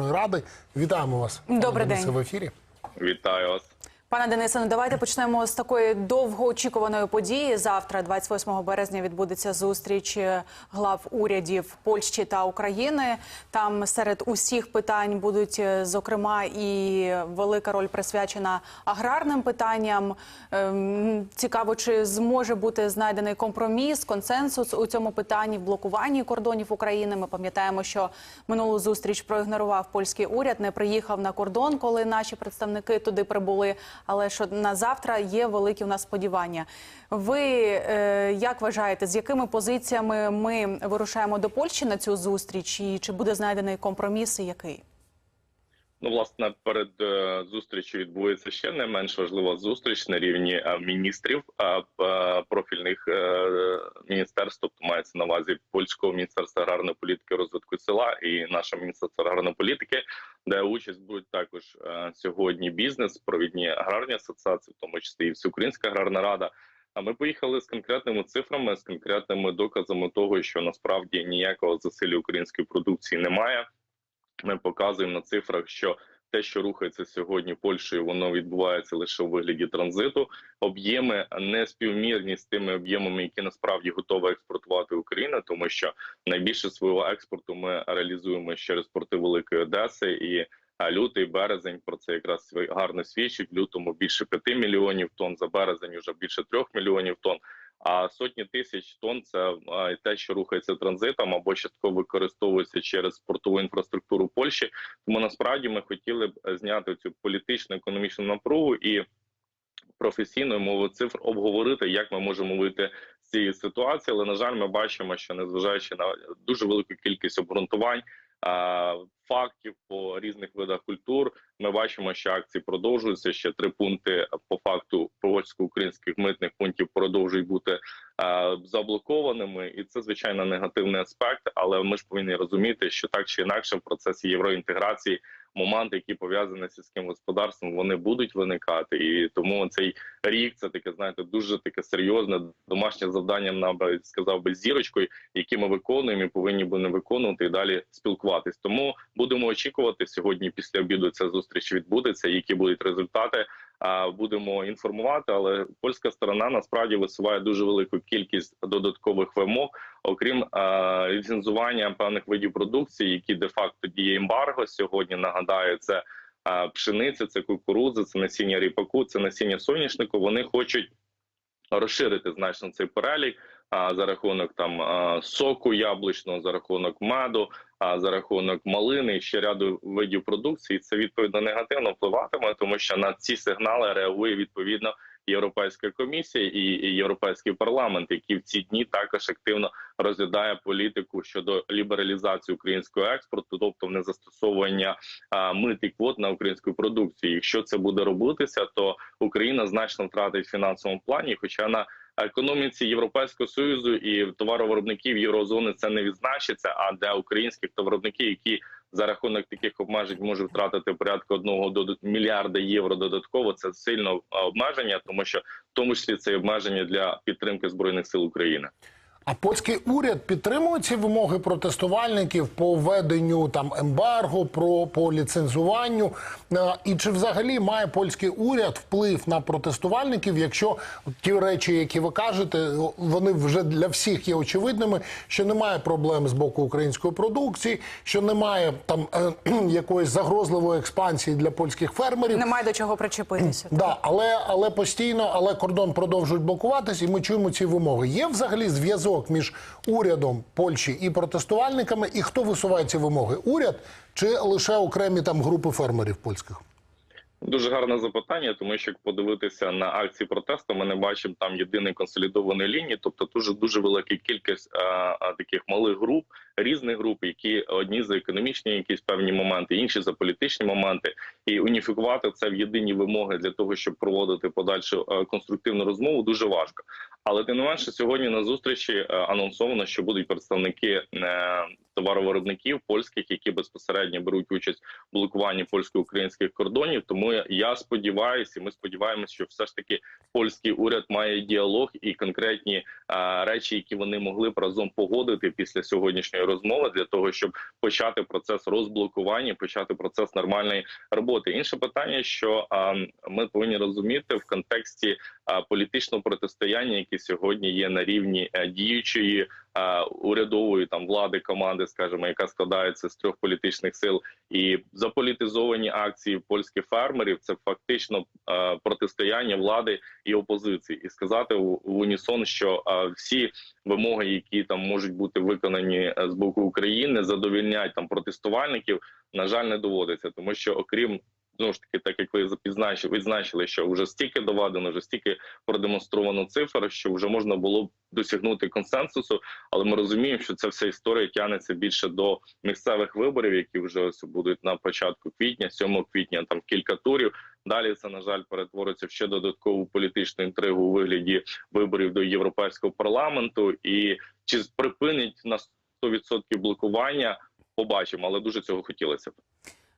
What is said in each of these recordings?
Ради. Вітаємо вас. Добрий день. в ефірі. Вітаю вас. Пане Денисе, ну давайте почнемо з такої довгоочікуваної події. Завтра, 28 березня, відбудеться зустріч е, глав урядів Польщі та України. Там серед усіх питань будуть, е, зокрема, і велика роль присвячена аграрним питанням. Ем, Цікаво, чи зможе бути знайдений компроміс, консенсус у цьому питанні в блокуванні кордонів України. Ми пам'ятаємо, що минулу зустріч проігнорував польський уряд, не приїхав на кордон, коли наші представники туди прибули. Але що на завтра є великі у нас сподівання. Ви е, як вважаєте, з якими позиціями ми вирушаємо до Польщі на цю зустріч? І чи буде знайдений компроміс? І який? Ну, власне, перед е, зустрічю відбудеться ще не менш важлива зустріч на рівні е, міністрів е, профільних міністерств, тобто мається на увазі польського міністерства аграрної політики, розвитку села і наше міністерство аграрної політики, де участь будуть також сьогодні бізнес, провідні аграрні асоціації, в тому числі і Всеукраїнська аграрна рада. А ми поїхали з конкретними цифрами, з конкретними доказами того, що насправді ніякого засилля української продукції немає. Ми показуємо на цифрах, що те, що рухається сьогодні Польщею, воно відбувається лише у вигляді транзиту. Об'єми не співмірні з тими об'ємами, які насправді готова експортувати Україна, тому що найбільше свого експорту ми реалізуємо через порти Великої Одеси і. а, Лютий березень про це якраз гарно свідчить. В лютому більше 5 мільйонів тонн за березень, вже більше 3 мільйонів тонн. А сотні тисяч тонн це те, що рухається транзитом або частково використовується через портову інфраструктуру Польщі. Тому насправді ми хотіли б е, зняти цю політичну економічну напругу і професійною мовою цифр обговорити, як ми можемо вийти з цієї ситуації. Але на жаль, ми бачимо, що незважаючи на дуже велику кількість обґрунтувань. А, Фактів по різних видах культур ми бачимо, що акції продовжуються. Ще три пункти по факту польсько-українських митних пунктів продовжують бути е, заблокованими, і це звичайно негативний аспект. Але ми ж повинні розуміти, що так чи інакше в процесі євроінтеграції моменти, які пов'язані з сільським господарством, вони будуть виникати. І тому цей рік це таке, знаєте, дуже таке серйозне домашнє завдання. навіть сказав би зірочкою, які ми виконуємо і повинні будемо виконувати і далі спілкуватись. Тому будемо очікувати сьогодні. Після обіду ця зустріч відбудеться. Які будуть результати? Будемо інформувати, але польська сторона насправді висуває дуже велику кількість додаткових вимог, окрім ліцензування певних видів продукції, які де факто діє ембарго сьогодні. Нагадаю, це пшениця, це кукурудза, це насіння ріпаку, це насіння соняшнику. Вони хочуть розширити значно цей перелік. За рахунок там соку яблучного, за рахунок меду, а за рахунок малини і ще ряду видів продукції, це відповідно негативно впливатиме, тому що на ці сигнали реагує відповідно Європейська комісія і, європейський парламент, який в ці дні також активно розглядає політику щодо лібералізації українського експорту, тобто не застосовування мит і квот на українську продукцію. Якщо це буде робитися, то Україна значно втратить в фінансовому плані, хоча на економіці Європейського союзу і товаровиробників єврозони це не відзначиться. А для українських товаровиробників, які за рахунок таких обмежень можуть втратити порядку одного до мільярда євро додатково, це сильно обмеження, тому що в тому числі це обмеження для підтримки збройних сил України. А польський уряд підтримує ці вимоги протестувальників по введенню там ембарго, про по ліцензуванню. І чи взагалі має польський уряд вплив на протестувальників, якщо ті речі, які ви кажете, вони вже для всіх є очевидними, що немає проблем з боку української продукції, що немає там е, якоїсь загрозливої експансії для польських фермерів. Немає до чого причепитися. Да, але, але постійно, але кордон продовжують блокуватись, і ми чуємо ці вимоги. Є взагалі зв'язок між урядом Польщі і протестувальниками, і хто висуває ці вимоги? Уряд чи лише окремі там групи фермерів польських? Дуже гарне запитання, тому що як подивитися на акції протесту, ми не бачимо там єдиної консолідованої лінії, тобто дуже дуже велика кількість а, а, таких малих груп, різних груп, які одні за економічні, якісь певні моменти, інші за політичні моменти, і уніфікувати це в єдині вимоги для того, щоб проводити подальшу а, конструктивну розмову, дуже важко. Але тим не менше, сьогодні на зустрічі анонсовано, що будуть представники е, товаровиробників польських, які безпосередньо беруть участь в блокуванні польсько-українських кордонів. Тому я сподіваюся, ми сподіваємося, що все ж таки польський уряд має діалог і конкретні а, речі, які вони могли б разом погодити після сьогоднішньої розмови, для того, щоб почати процес розблокування, почати процес нормальної роботи. Інше питання, що а, ми повинні розуміти в контексті а, політичного протистояння, яке сьогодні є на рівні а, діючої урядової там влади команди, скажімо, яка складається з трьох політичних сил, і заполітизовані акції польських фермерів це фактично протистояння влади і опозиції, і сказати в, унісон, що всі вимоги, які там можуть бути виконані е, з боку України, задовільнять там протестувальників, на жаль, не доводиться, тому що окрім знову ж таки, так як ви запізначили, відзначили, що вже стільки доведено, вже стільки продемонстровано цифр, що вже можна було б досягнути консенсусу, але ми розуміємо, що ця вся історія тягнеться більше до місцевих виборів, які вже ось будуть на початку квітня, 7 квітня, там кілька турів. Далі це на жаль перетвориться в ще додаткову політичну інтригу у вигляді виборів до європейського парламенту. І чи припинить на 100% блокування? Побачимо, але дуже цього хотілося б.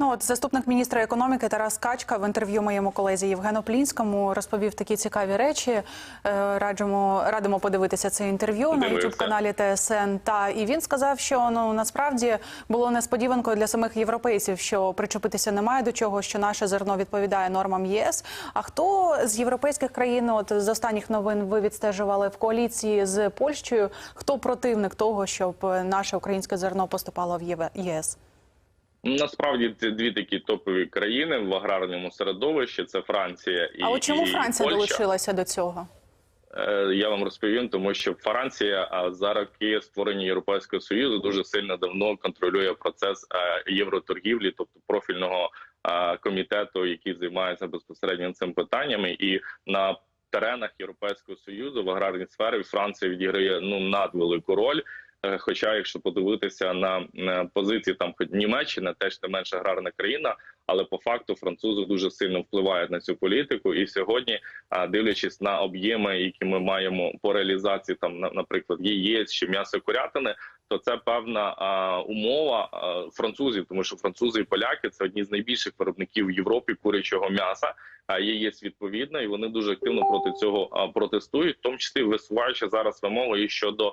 Ну от заступник міністра економіки Тарас Качка в інтерв'ю моєму колезі Євгену Плінському розповів такі цікаві речі. Е, Раджимо радимо подивитися це інтерв'ю на youtube каналі ТСН. Та і він сказав, що ну насправді було несподіванкою для самих європейців, що причепитися немає до чого, що наше зерно відповідає нормам ЄС. А хто з європейських країн, от з останніх новин ви відстежували в коаліції з Польщею? Хто противник того, щоб наше українське зерно поступало в ЄС? Насправді це дві такі топові країни в аграрному середовищі. Це Франція і А от чому і Франція Польща. долучилася до цього? Е, Я вам розповім, тому що Франція за роки створення Європейського союзу дуже сильно давно контролює процес е, євроторгівлі, тобто профільного е, комітету, який займається безпосередньо цим питаннями, і на теренах Європейського союзу в аграрній сфері Франція відіграє ну надвелику роль. Е, Хоча, якщо подивитися на, позиції там хоч Німеччина, теж не менш аграрна країна, але по факту французи дуже сильно впливають на цю політику. І сьогодні, дивлячись на об'єми, які ми маємо по реалізації, там на- наприклад, яєць чи м'ясо курятини, то це певна а, умова а, французів, тому що французи і поляки це одні з найбільших виробників в Європі курячого м'яса. А яєць відповідно, і вони дуже активно проти цього а, протестують, в тому числі висуваючи зараз вимоги щодо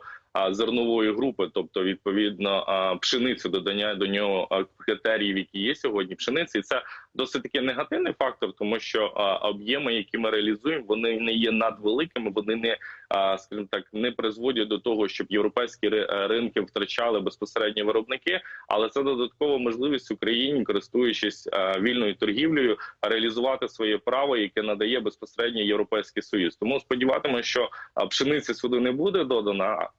зернової групи, тобто відповідно пшеницю додання до нього критеріїв, які є сьогодні. Пшениці і це досить таки негативний фактор, тому що об'єми, які ми реалізуємо, вони не є надвеликими, вони не скажімо так не призводять до того, щоб європейські е, ринки втрачали безпосередньо виробники, але це додаткова можливість Україні, користуючись вільною торгівлею, реалізувати своє право, яке надає безпосередньо європейський союз. Тому сподіватимемо, що пшениці сюди не буде додана.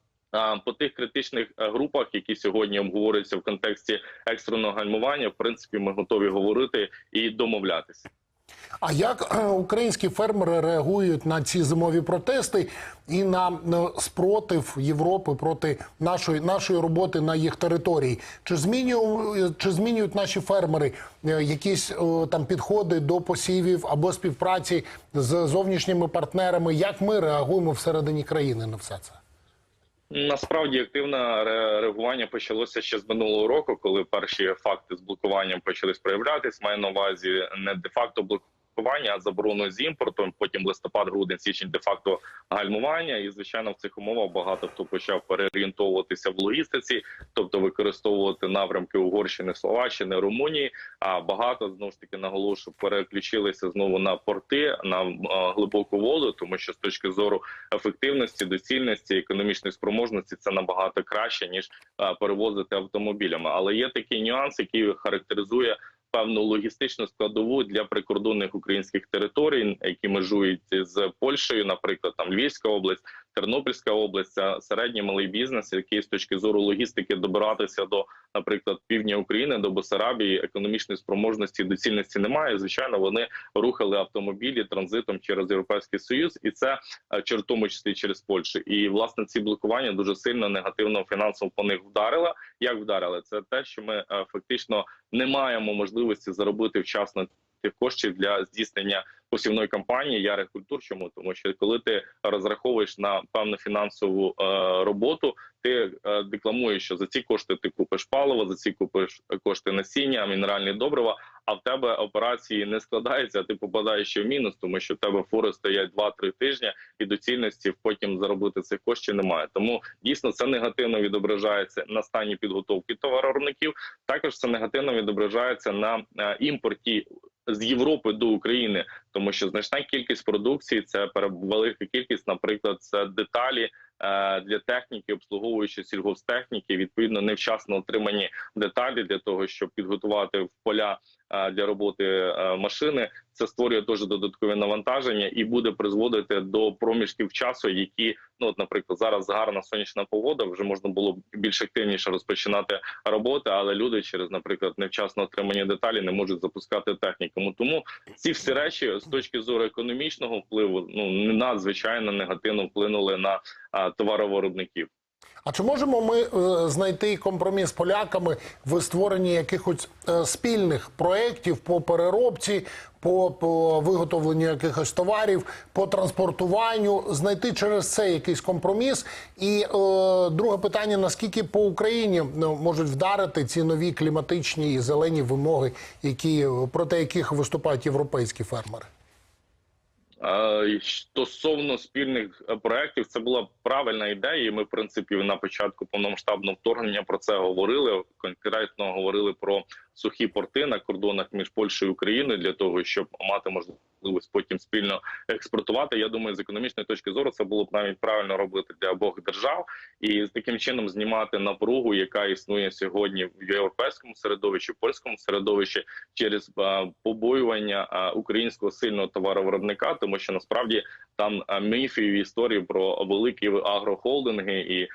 По тих критичних е, групах, які сьогодні обговорюються в контексті екстреного гальмування, в принципі, ми готові говорити і домовлятися. А як е, українські фермери реагують на ці зимові протести і на е, спротив Європи проти нашої нашої роботи на їх території? Чи змінюють, чи змінюють наші фермери якісь там підходи до посівів або співпраці з зовнішніми партнерами? Як ми реагуємо всередині країни на все це? Насправді активне ре- реагування почалося ще з минулого року, коли перші факти з блокуванням почали проявлятись. Маю на увазі не де-факто блокування, а заборону з імпортом. Потім листопад, грудень, січень де-факто гальмування. І звичайно, в цих умовах багато хто почав переорієнтовуватися в логістиці, тобто використовувати напрямки Угорщини, Словаччини, Румунії. А багато знову ж таки наголошую, переключилися знову на порти на глибоку воду, тому що з точки зору ефективності, доцільності, економічної спроможності це набагато краще ніж перевозити автомобілями. Але є такий нюанс, який характеризує певну логістичну складову для прикордонних українських територій, які межують з Польщею, наприклад, там Львівська область, Тернопільська область, це середній малий бізнес, який з точки зору логістики добиратися до, наприклад, півдня України до Бесарабії, економічної спроможності доцільності немає. Звичайно, вони рухали автомобілі транзитом через європейський союз, і це е, в тому числі через Польщу. І власне ці блокування дуже сильно негативно фінансово по них вдарило. Як вдарили? Це те, що ми е, фактично не маємо можливості заробити вчасно тих коштів для здійснення посівної кампанії ярих культур. Чому тому, що коли ти розраховуєш на певну фінансову е, роботу, ти е, декламуєш, що за ці кошти ти купиш паливо, за ці купиш кошти насіння, мінеральні добрива. А в тебе операції не складаються, а ти попадаєш ще в мінус, тому що в тебе фури стоять 2-3 тижні, і доцільності потім заробити цих коштів немає. Тому дійсно це негативно відображається на стані підготовки товаровиробників. Також це негативно відображається на е, імпорті з Європи до України, тому що значна кількість продукції це велика кількість, наприклад, це деталі е, для техніки, обслуговуючи сільгосптехніки, відповідно невчасно отримані деталі для того, щоб підготувати в поля для роботи машини. Це створює теж додаткові навантаження і буде призводити до проміжків часу, які ну от, наприклад, зараз гарна сонячна погода, вже можна було більш активніше розпочинати роботи, але люди через, наприклад, невчасно отримані деталі не можуть запускати техніку. Тому ці всі речі з точки зору економічного впливу ну надзвичайно негативно вплинули на товаровиробників. А чи можемо ми е, знайти компроміс поляками в створенні якихось е, спільних проєктів по переробці, по, по виготовленню якихось товарів, по транспортуванню, знайти через це якийсь компроміс? І е, друге питання: наскільки по Україні ну, можуть вдарити ці нові кліматичні і зелені вимоги, які проти яких виступають європейські фермери? Стосовно спільних е, проєктів, це була правильна ідея. і Ми, в принципі, на початку повномасштабного вторгнення про це говорили. Конкретно говорили про сухі порти на кордонах між Польщею і Україною для того, щоб мати можливість потім спільно експортувати. Я думаю, з економічної точки зору це було б навіть правильно робити для обох держав і таким чином знімати напругу, яка існує сьогодні в європейському середовищі, польському середовищі через побоювання українського сильного товаровиробника, тому що насправді там міфів і історії про великі агрохолдинги і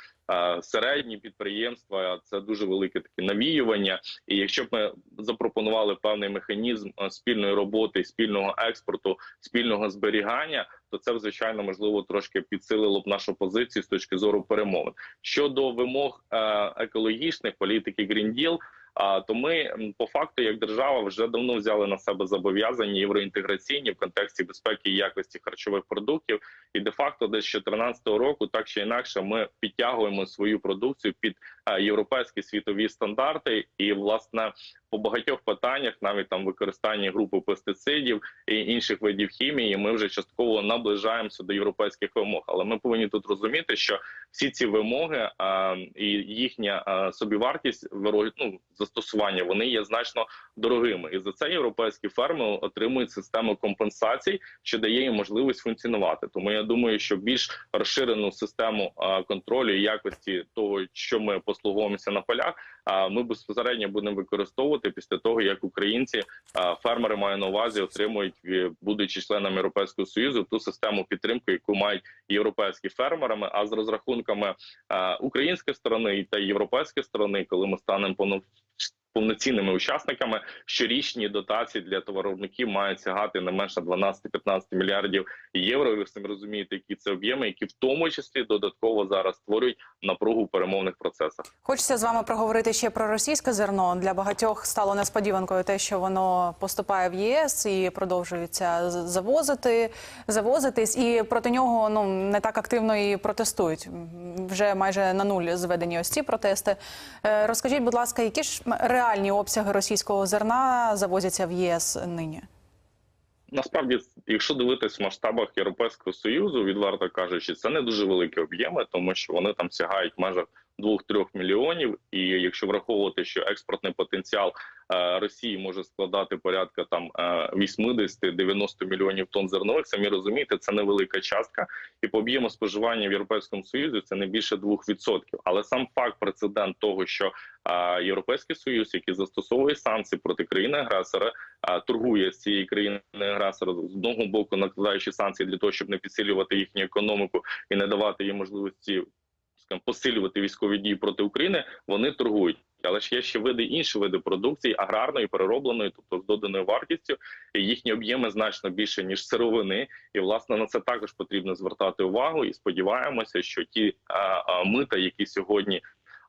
середні підприємства це дуже велике таке навіювання. І якщо б ми запропонували певний механізм спільної роботи, спільного експорту, спільного зберігання, то це звичайно можливо трошки підсилило б нашу позицію з точки зору перемовин щодо вимог екологічних політики Green Deal, то ми по факту, як держава, вже давно взяли на себе зобов'язання євроінтеграційні в контексті безпеки і якості харчових продуктів. І де факто, десь з 2014 року, так чи інакше, ми підтягуємо свою продукцію під е, європейські світові стандарти, і власне по багатьох питаннях, навіть там використання групи пестицидів і інших видів хімії, ми вже частково наближаємося до європейських вимог. Але ми повинні тут розуміти, що всі ці вимоги а, і їхня а, собівартість ну, застосування вони є значно дорогими, і за це європейські ферми отримують систему компенсацій, що дає їм можливість функціонувати. Тому я думаю, що більш розширену систему а, контролю і якості того, що ми послуговуємося на полях, а ми безпосередньо будемо використовувати після того, як українці фермери маю на увазі отримують, е, будучи членами Європейського союзу, ту систему підтримки, яку мають європейські фермерами. А з розрахунками української сторони та європейської сторони, коли ми станемо повно- повноцінними учасниками, щорічні дотації для товаровиробників мають сягати не менше 12-15 мільярдів євро. Ви самі розумієте, які це об'єми, які в тому числі додатково зараз створюють напругу в перемовних процесах. Хочеться з вами проговорити ще про російське зерно. Для багатьох стало несподіванкою те, що воно поступає в ЄС і продовжується завозити, завозитись, і проти нього ну не так активно і протестують. Вже майже на нуль зведені ось ці протести. Е, Розкажіть, будь ласка, які ж реальні обсяги російського зерна завозяться в ЄС нині? Насправді, якщо дивитись в масштабах Європейського союзу, відверто кажучи, це не дуже великі об'єми, тому що вони там сягають в межах 2-3 мільйонів. І якщо враховувати, що експортний потенціал Росії може складати порядка там е, 80-90 мільйонів тонн зернових, самі розумієте, це невелика частка, і по об'єму споживання в Європейському Союзі це не більше 2%. Але сам факт прецедент того, що е, Європейський Союз, який застосовує санкції проти країни агресора, торгує з цієї країни агресора з одного боку, накладаючи санкції для того, щоб не підсилювати їхню економіку і не давати їм можливості скажімо, посилювати військові дії проти України. Вони торгують. Але ж є ще види інші види продукції аграрної, переробленої, тобто з доданою вартістю, і їхні об'єми значно більше ніж сировини. І власне на це також потрібно звертати увагу. І сподіваємося, що ті а, а, мита, які сьогодні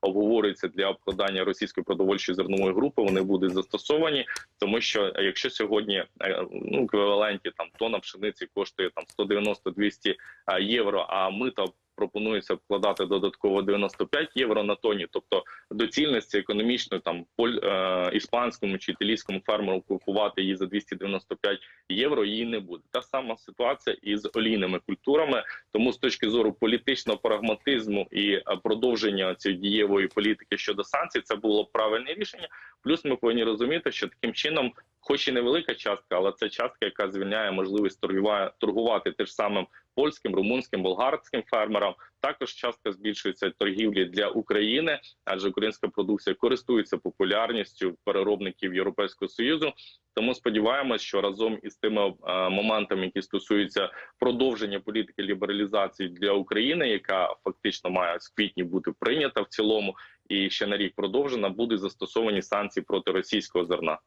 обговорюються для обкладання російської продовольчої зернової групи, вони будуть застосовані, тому що е, якщо сьогодні е, ну еквіваленті там тонна пшениці коштує там 190-200 е, євро, а мито пропонується вкладати додатково 95 євро на тоні. Тобто доцільності економічної там поль е, іспанському чи італійському фермеру купувати її за 295 євро її не буде. Та сама ситуація і з олійними культурами. Тому з точки зору політичного прагматизму і е, продовження цієї дієвої політики щодо санкцій, це було правильне рішення. Плюс ми повинні розуміти, що таким чином, хоч і невелика частка, але це частка, яка звільняє можливість торгува- торгувати теж самим польським, румунським, болгарським фермерам. Також частка збільшується торгівлі для України, адже українська продукція користується популярністю переробників Європейського союзу. Тому сподіваємось, що разом із тими е, моментами, які стосуються продовження політики лібералізації для України, яка фактично має з квітні бути прийнята в цілому, і ще на рік продовжена, будуть застосовані санкції проти російського зерна.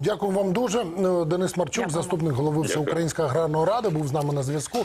Дякую вам дуже. Е, Денис Марчук, Дякую. заступник голови Дякую. Всеукраїнської аграрної ради, був з нами на зв'язку.